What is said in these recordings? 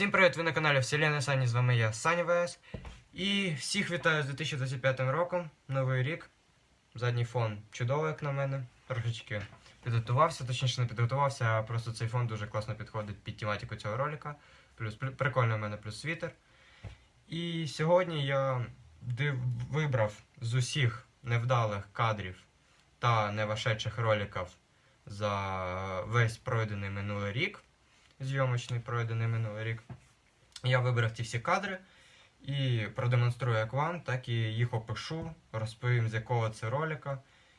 Всім привіт! Ви на каналі Вселенная Сані, з вами я, Саня ВС. І всіх вітаю з 2025 роком, новий рік. Задній фон чудовий, як на мене. Трошечки підготувався, точніше не підготувався, а просто цей фон дуже класно підходить під тематику цього ролика. Плюс пр- прикольно в мене плюс світер. І сьогодні я див- вибрав з усіх невдалих кадрів та невошедших роликів за весь пройдений минулий рік зйомочний пройдений минулий рік. Я вибрав ці всі кадри і продемонструю як вам, так і їх опишу, розповім з якого це ролика.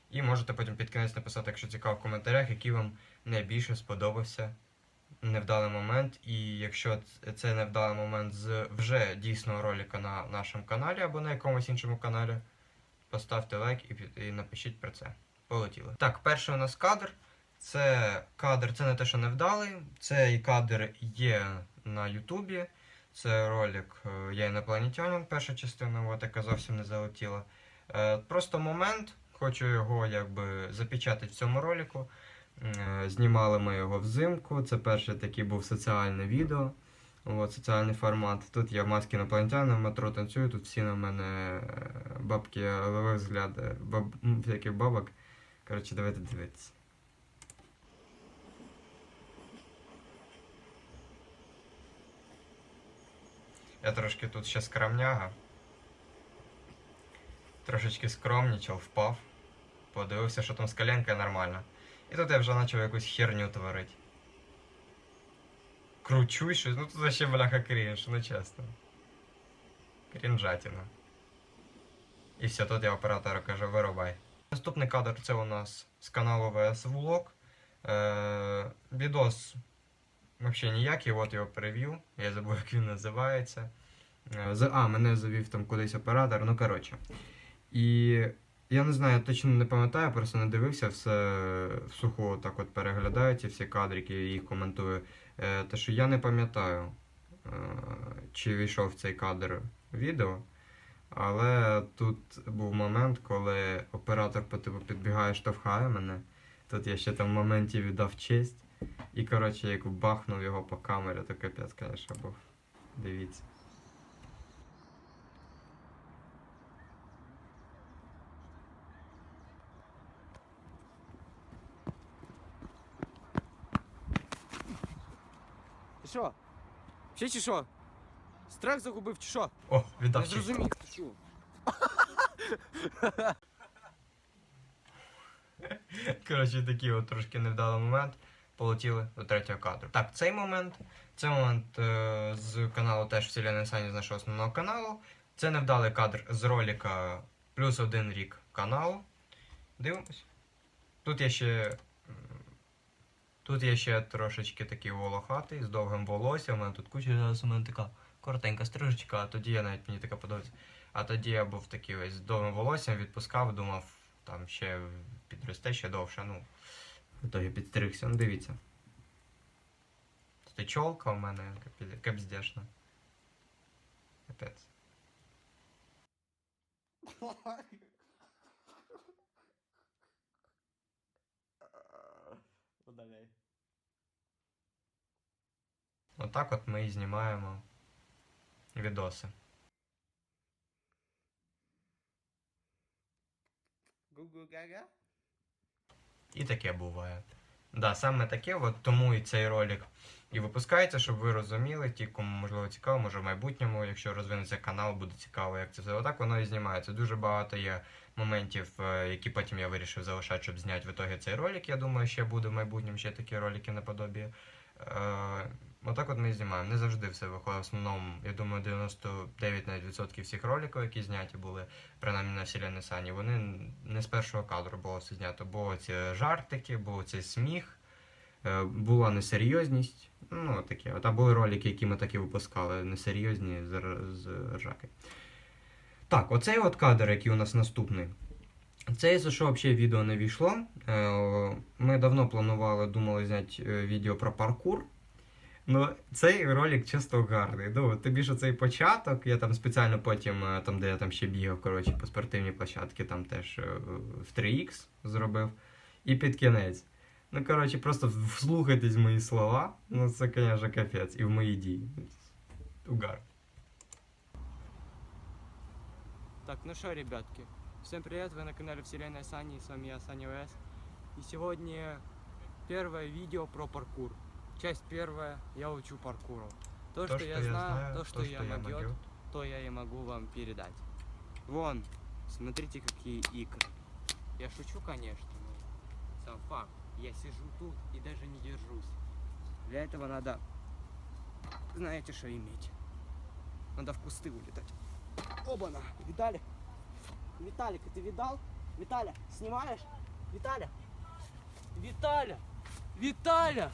І можете потім під кінець написати, якщо цікаво, в коментарях, який вам найбільше сподобався невдалий момент. І якщо це невдалий момент з вже дійсного ролика на нашому каналі або на якомусь іншому каналі, поставте лайк і, і напишіть про це. Полетіли. Так, перший у нас кадр. Це кадр, це не те, що невдалий. Цей кадр є на Ютубі. Це ролик е, Я інопланетянин, перша частина, от, яка зовсім не залетіла. Е, Просто момент, хочу його якби запечатати в цьому ролику. Е, Знімали ми його взимку. Це перше такий був соціальне відео. От, соціальний формат. Тут я в масці інопланетянина, в метро танцюю, тут всі на мене бабки ловив взгляд е, баб... всяких бабок. Коротше, давайте дивитися. Я трошки тут ще скромняга. Трошечки скромнічав, впав. Подивився, що там з коленкою нормально. І тут я вже почав якусь херню творити. Кручусь щось, ну тут ще бляха крінж, ну чесно. Крінжатіна. І все, тут я оператору кажу, вирубай. Наступний кадр це у нас з каналу VS Vlog. Е, відос Взагалі ніякий, от його прев'ю. Я забув, як він називається. Е, А, мене завів там кудись оператор, ну коротше. І я не знаю, я точно не пам'ятаю, просто не дивився все в суху, так от переглядаю ці всі кадрики і їх коментую. Е, Те, що я не пам'ятаю, е, чи війшов в цей кадр відео. Але тут був момент, коли оператор по типу підбігає, штовхає мене. Тут я ще там в моменті віддав честь. І, коротше, як бахнув його по камері, то капець, конечно, був. Дивіться. Ти що? Ще чи що? Страх загубив чи що? О, віддав Не зрозумів. Ти що? Коротше, такий от трошки невдалий момент. Полетіли до третього кадру. Так, цей момент. Це момент е, з каналу теж Вселенная Сані з нашого основного каналу. Це невдалий кадр з ролика плюс один рік каналу. Дивимось. Тут я ще. Тут я ще трошечки такий волохатий, з довгим волоссям. У мене тут куча зараз у мене така коротенька стрижечка, а тоді я навіть мені така подобається. А тоді я був такий весь з довгим волоссям, відпускав, думав, там ще підросте ще довше. Ну, в итоге підстригся. Ну, дивіться. Тут чолка у мене капі- капздешна. Капець. Удаляй. Отак от ми і знімаємо відоси. Гу-гу-га-га? І таке буває. Да, саме таке, от тому і цей ролик і випускається, щоб ви розуміли, ті, кому можливо цікаво, може в майбутньому, якщо розвинеться канал, буде цікаво, як це все. Отак воно і знімається. Дуже багато є моментів, е, які потім я вирішив залишати, щоб зняти в ітогі цей ролик. Я думаю, ще буде в майбутньому ще такі ролики наподобі. Е, Отак от ми знімаємо. Не завжди все виходить. В основному, я думаю, 99% всіх роликів, які зняті були, принаймні на Вселенной Сані, вони не з першого кадру було все знято. Було ці жартики, був цей сміх, е, була несерйозність. Ну, таке. От, були ролики, які ми так і випускали, несерйозні з ржаки. Так, оцей от кадр, який у нас наступний. Це, за що взагалі відео не війшло. Е, Ми давно планували, думали зняти е, відео про паркур. Ну, цей ролик чисто гарний. Ну, тобі ж цей початок, я там спеціально потім, е, там, де я там ще бігав, коротше, по спортивній площадці, там теж в 3х зробив. І під кінець. Ну, коротше, просто вслухайтесь в мої слова. Ну, це, звісно, капець, і в мої дії. Угар. Так, ну что, ребятки, всем привет, вы на канале Вселенная Сани, с вами я, Саня ВС. И сегодня первое видео про паркур. Часть первая, я учу паркуру. То, что, я, знаю, то, что, я, могу, могёт. то я и могу вам передать. Вон, смотрите, какие икры. Я шучу, конечно, но сам факт. Я сижу тут и даже не держусь. Для этого надо, знаете, что иметь. Надо в кусты улетать. Оба-на, Виталик. Виталик, ты видал? Виталя, снимаешь? Виталя. Виталя. Виталя.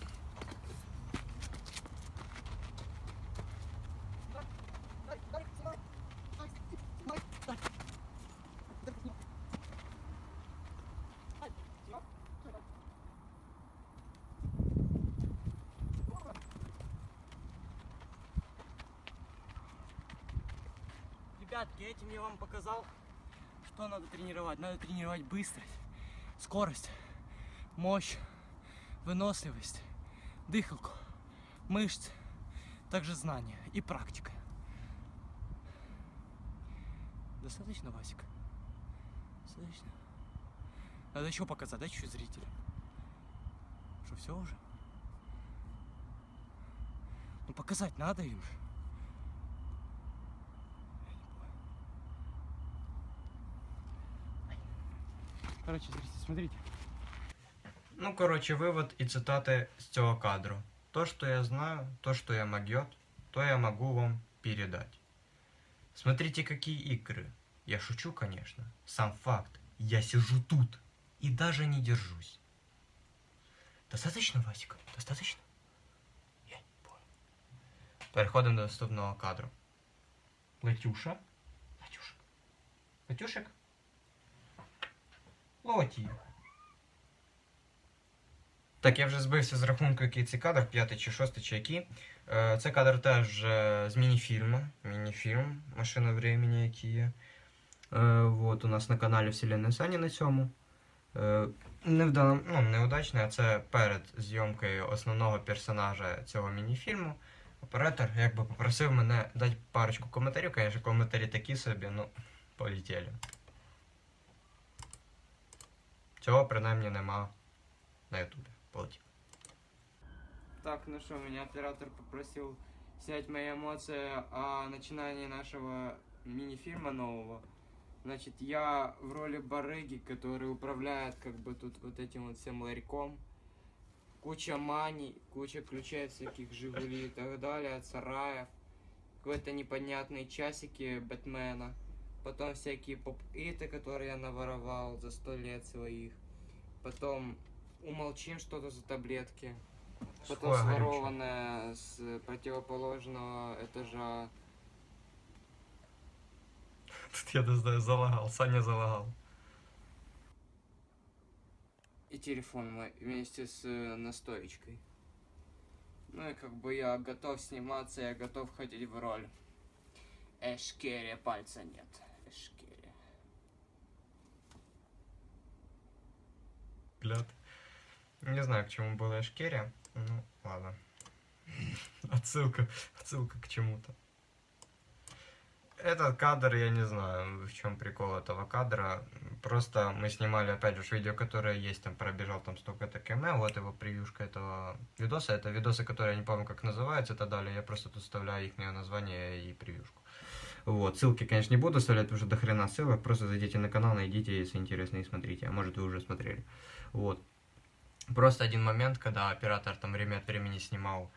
Ребятки, этим я вам показал, что надо тренировать. Надо тренировать быстрость, скорость, мощь, выносливость, дыхалку, мышцы, также знания и практика. Достаточно, Васик? Достаточно? Надо еще показать, да, чуть зрителям? Что, все уже? Ну, показать надо им же. Короче, смотрите. Ну, коротше, вивод і цитати з цього кадру. То, что я знаю, то, что я могет, то я могу вам передать. Смотрите, какие игры. Я шучу, конечно. Сам факт. Я сижу тут и даже не держусь. Достаточно, Васик? Достаточно? Я не понял. Переходимо до наступного кадру. Летюша. Летюшек. Летюшек? Лоті. Так, я вже збився з рахунку, який це кадр, п'ятий чи шостий, чи який. Е, Це кадр теж е, з мініфільму. Мініфільм Машина времени, який є. Е, Вот у нас на каналі Вселенная Сані на цьому. Е, Невдало, ну, неудачний, а це перед зйомкою основного персонажа цього мініфільму. Оператор якби попросив мене дати парочку коментарів. Звісно, коментарі такі собі, ну, полетіли. Цього принаймні нема на ютубі. Полетів. Так, ну что, меня оператор попросил снять мои эмоции о начинании нашего мини-фильма нового. Значит, я в роли барыги, который управляет как бы тут вот этим вот всем ларьком. Куча маний, куча ключей от всяких Жигулей и так далее, от сараев. Какие-то непонятные часики Бэтмена. Потом всякие поп-иты, которые я наворовал за сто лет своих. Потом умолчим что-то за таблетки. Потом горючее. сворованное с противоположного этажа. Тут я не знаю, залагав, Саня залагав. И телефон мой вместе с э, настоечкой. Ну и как бы я готов сниматься, я готов ходить в роль. Эшкере пальца нет. Эшкере. Гляд. Не знаю, к чему была Эшкерия. Ну, ладно. Отсылка, отсылка к чему-то. Этот кадр, я не знаю, в чем прикол этого кадра. Просто мы снимали, опять же, видео, которое есть, там пробежал там столько-то км, вот его превьюшка этого видоса. Это видосы, которые я не помню, как называются, это далее. Я просто тут вставляю их название и превьюшку. Вот, ссылки, конечно, не буду вставлять, потому что до хрена ссылок. Просто зайдите на канал, найдите, если интересно, и смотрите. А может, вы уже смотрели. Вот. Просто один момент, когда оператор там время от времени снимал,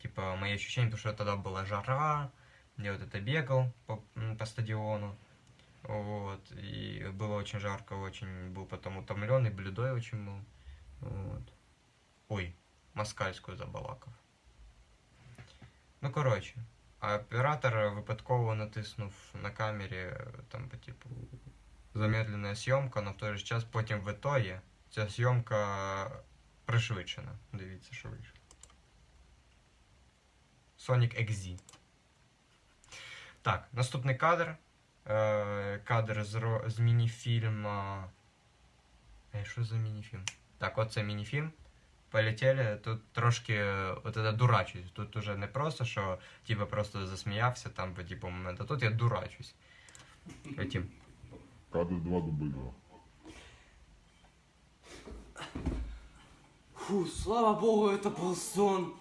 типа, мои ощущения, потому что тогда была жара, я вот это бегал по, по стадиону, вот, и было очень жарко, очень был потом утомленный, бледой очень был, вот. Ой, москальською забалакав. Ну, коротше, а оператор випадково натиснув на камері, там, по типу, замедлена зйомка, але в той же час потім в ітогі ця зйомка пришвидшена. Дивіться, що вийшло. Sonic XZ. Так, наступний кадр. Е, кадр з, мініфільма. Що за мініфільм? Так, от це мініфільм. Полетели. Тут трошки е, от это дурачусь. Тут уже не просто, що типа просто засміявся там по типу момент, а тут я дурачусь. Летім. Кадр 2 дубль 2. Фу, слава богу, это был сон.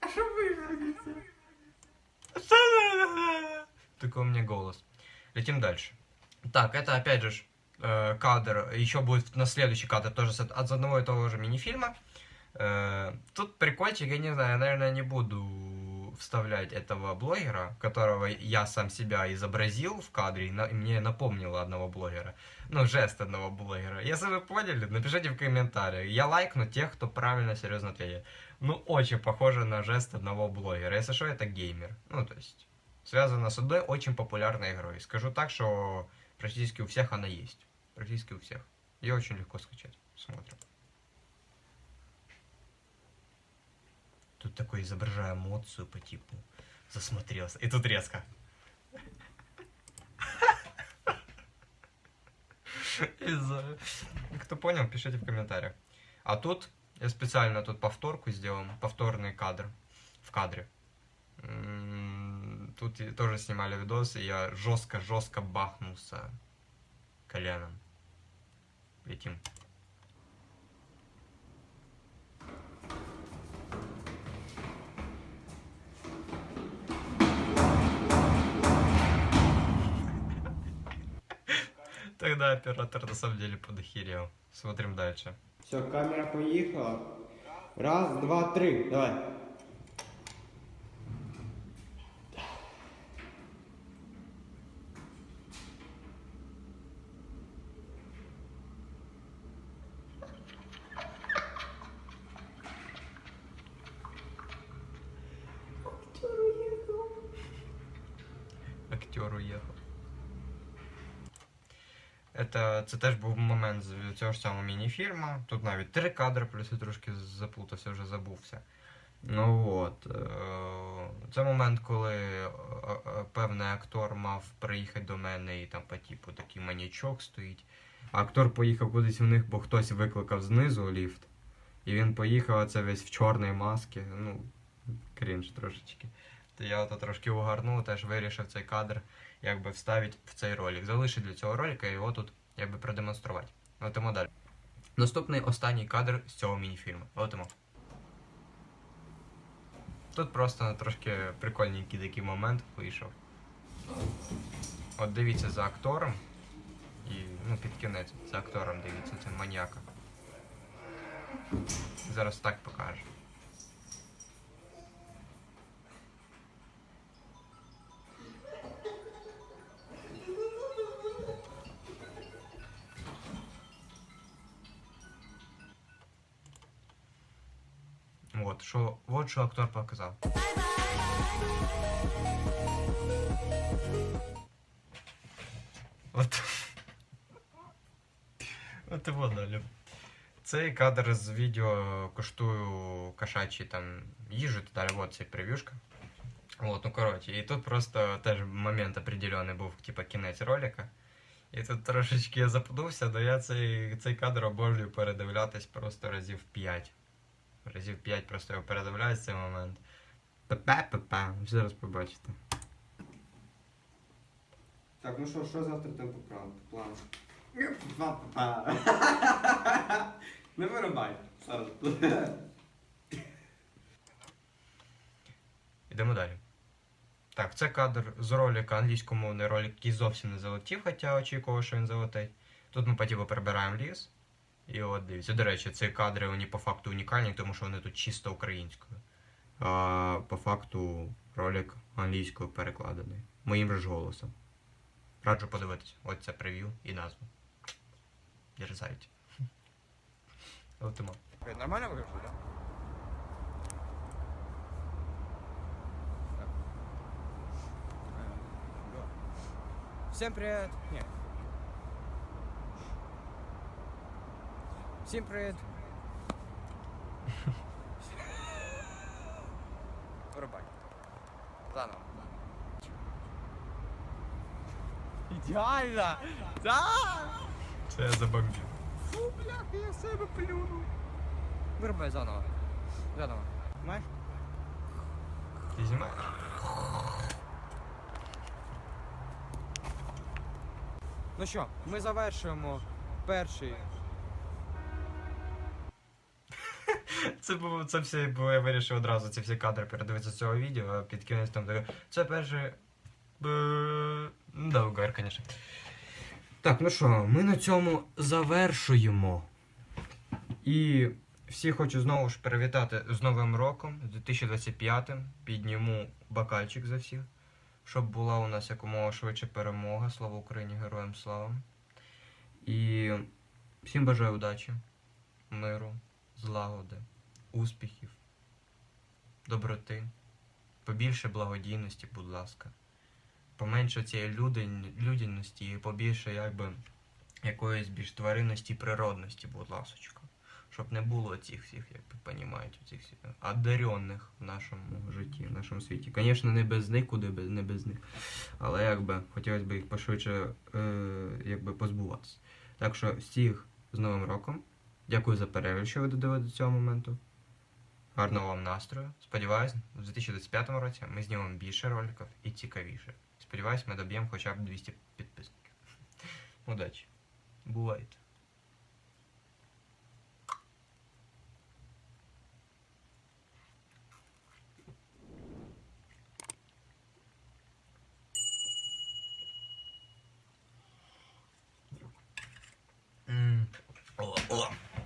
А что вы? Такой у меня голос. Летим дальше. Так, это опять же э, кадр, еще будет на следующий кадр тоже от одного и того же мини-фильма. Э, тут прикольчик, я не знаю, я, наверное, не буду вставлять этого блогера, которого я сам себя изобразил в кадре, и мне напомнило одного блогера. Ну, жест одного блогера. Если вы поняли, напишите в комментариях. Я лайкну тех, кто правильно, серьезно ответит. Ну, очень похоже на жест одного блогера. Если что, это геймер. Ну, то есть, связано с одной очень популярной игрой. Скажу так, что практически у всех она есть. Практически у всех. Ее очень легко скачать. Смотрим. Тут такой изображаю эмоцию по типу засмотрелся. И тут резко. Кто понял, пишите в комментариях. А тут я специально тут повторку сделал, повторный кадр в кадре. Тут тоже снимали видос, и я жестко-жестко бахнулся коленом. Летим. Тогда оператор на самом деле подохерел. Смотрим дальше. Все, камера поехала. Раз, два, три. Давай. Это, це теж був момент з цього ж самого міні-фільму. Тут навіть три кадри, плюс я трошки заплутався, вже забувся. Ну от. е, Це момент, коли е, е, певний актор мав приїхати до мене і там по типу такий манячок стоїть. Актор поїхав кудись в них, бо хтось викликав знизу ліфт. І він поїхав, а це весь в чорній масці. Ну, крінж трошечки. Я ото трошки угарнув, теж вирішив цей кадр якби вставити в цей ролик. Залишити для цього ролика і його тут якби продемонструвати. Летимо далі. Наступний останній кадр з цього мініфільму. Летимо. Тут просто трошки прикольненький такий момент вийшов. От дивіться за актором. І ну, під кінець за актором дивіться, це маньяка. Зараз так покаже. Що, вот що актор показав. От. От і воно. Цей кадр з відео коштую кошачі там їжу, та далі, от цей прев'юшка. Вот, ну коротше, і тут просто теж момент определений був, типа кінець ролика. І тут трошечки я запнувся, но я цей, цей кадр обожнюю передивлятись просто разів 5. Разів 5 просто його передивляюсь цей момент. Па-па-па-па. Зараз побачите. Так, ну що, що завтра там по плану? Плану? Не вирубай. Зараз. Йдемо далі. Так, це кадр з ролика, англійськомовний ролик, який зовсім не залетів, хоча очікував, що він залетить. Тут ми по типу прибираємо ліс. І от дивіться. До речі, ці кадри вони по факту унікальні, тому що вони тут чисто українською. А по факту ролик англійською перекладений. Моїм же ж голосом. Раджу подивитись. Ось це прев'ю і назву. Дерзайте. Нормально вигляджу, так? Всем привет. Ні. Всім привіт. Вирубай. Заново. Ідеально! Да! Це я забомбив. Фу, бляха, я в себе плюнув. Виробай заново. Заново. Маєш? Ти знімаєш? Ну що, ми завершуємо перший. Це було це все було, я вирішив одразу ці всі кадри передивитися цього відео, а під кінець там таке. Це. Ну, Да, угар, звісно. Так, ну що, ми на цьому завершуємо. І всі хочу знову ж привітати з Новим роком, з 2025 Підніму бокальчик за всіх, щоб була у нас якомога швидше перемога. Слава Україні, героям слава. І всім бажаю удачі, миру, злагоди, успіхів, доброти, побільше благодійності, будь ласка. Поменше цієї людяності і побільше якби якоїсь більш тваринності природності, будь ласочка. Щоб не було цих всіх, як ви цих всіх одаренних в нашому житті, в нашому світі. Звісно, не без них, куди не без них. Але якби хотілося б їх пошвидше е, якби позбуватися. Так що всіх з Новим роком. Дякую за перегляд, що ви додали до цього моменту. Гарного вам настрою. Сподіваюсь, у 2025 році ми знімемо більше роликів і цікавіше. Сподіваюсь, ми доб'ємо хоча б 200 підписників. Удачі. Бувайте.